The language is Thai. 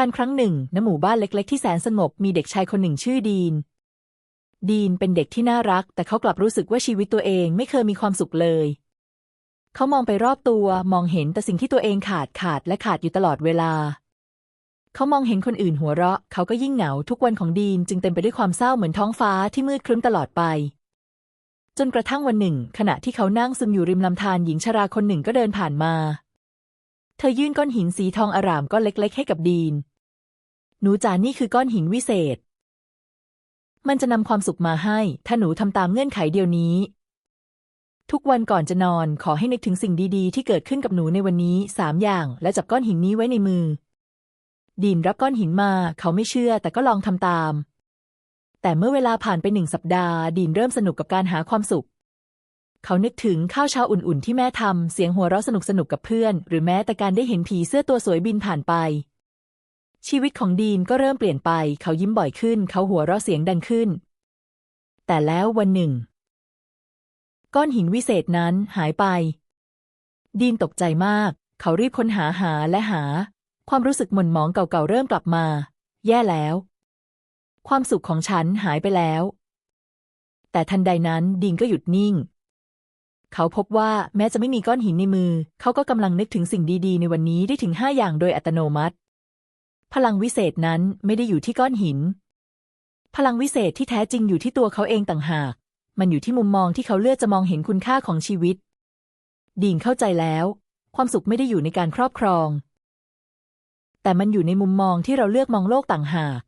การครั้งหนึ่งณหมู่บ้านเล็ก ๆ ที่แสนสงบมีเด็กชายคนหนึ่งชื่อดีน ดีนเป็นเด็กที่น่ารัก แต่เขากลับรู้สึกว่าชีวิตตัวเองไม่เคยมีความสุขเลย เขามองไปรอบตัวมองเห็นแต่สิ่งที่ตัวเองขาดขาดและขาดอยู่ตลอดเวลา เขามองเห็นคนอื่นหัวเราะ เขาก็ยิ่งเหงาทุกวันของดีนจึงเต็มไปด้วยความเศร้าเหมือนท้องฟ้าที่มืดครึ้มตลอดไป จนกระทั่งวันหนึ่ง ขณะที่เขานั่งซึมอยู่ริมลำธารหญิงชราคนหนึ่งก็เดินผ่านมา เธอยื่นก้อนหินสีทองอร่ามก้อนเล็ก ๆ ให้กับดีน หนูจ๋านี่คือก้อนหินวิเศษ มันจะนำความสุขมาให้ ถ้าหนูทำตามเงื่อนไขเดียวนี้ ทุกวันก่อนจะนอนขอให้นึกถึงสิ่งดีๆ ที่เกิดขึ้นกับหนูในวันนี้สามอย่าง และจับก้อนหินนี้ไว้ในมือ ดีนรับก้อนหินมา เขาไม่เชื่อ แต่ก็ลองทำตาม แต่เมื่อเวลาผ่านไปหนึ่งสัปดาห์ ดีนเริ่มสนุกกับการหาความสุข เขานึกถึงข้าวเช้าอุ่นๆที่แม่ทำเสียงหัวเราะสนุกๆกับเพื่อน หรือแม้แต่การได้เห็นผีเสื้อตัวสวยบินผ่านไป ชีวิตของดีนก็เริ่มเปลี่ยนไป เขายิ้มบ่อยขึ้น เขาหัวเราะเสียงดังขึ้น แต่แล้ววันหนึ่ง ก้อนหินวิเศษนั้นหายไป ดีนตกใจมาก เขารีบค้นหาหาและหา ความรู้สึกหม่นหมองเก่าๆเริ่มกลับมา แย่แล้ว ความสุขของฉันหายไปแล้ว แต่ทันใดนั้นดีนก็หยุดนิ่ง เขาพบว่าแม้จะไม่มีก้อนหินในมือ เขาก็กำลังนึกถึงสิ่งดีๆ ในวันนี้ได้ถึงห้าอย่างโดยอัตโนมัติ พลังวิเศษนั้นไม่ได้อยู่ที่ก้อนหิน พลังวิเศษที่แท้จริงอยู่ที่ตัวเขาเองต่างหาก มันอยู่ที่มุมมองที่เขาเลือกจะมองเห็นคุณค่าของชีวิตดีนเข้าใจแล้ว ความสุขไม่ได้อยู่ในการครอบครอง แต่มันอยู่ในมุมมองที่เราเลือกมองโลกต่างหาก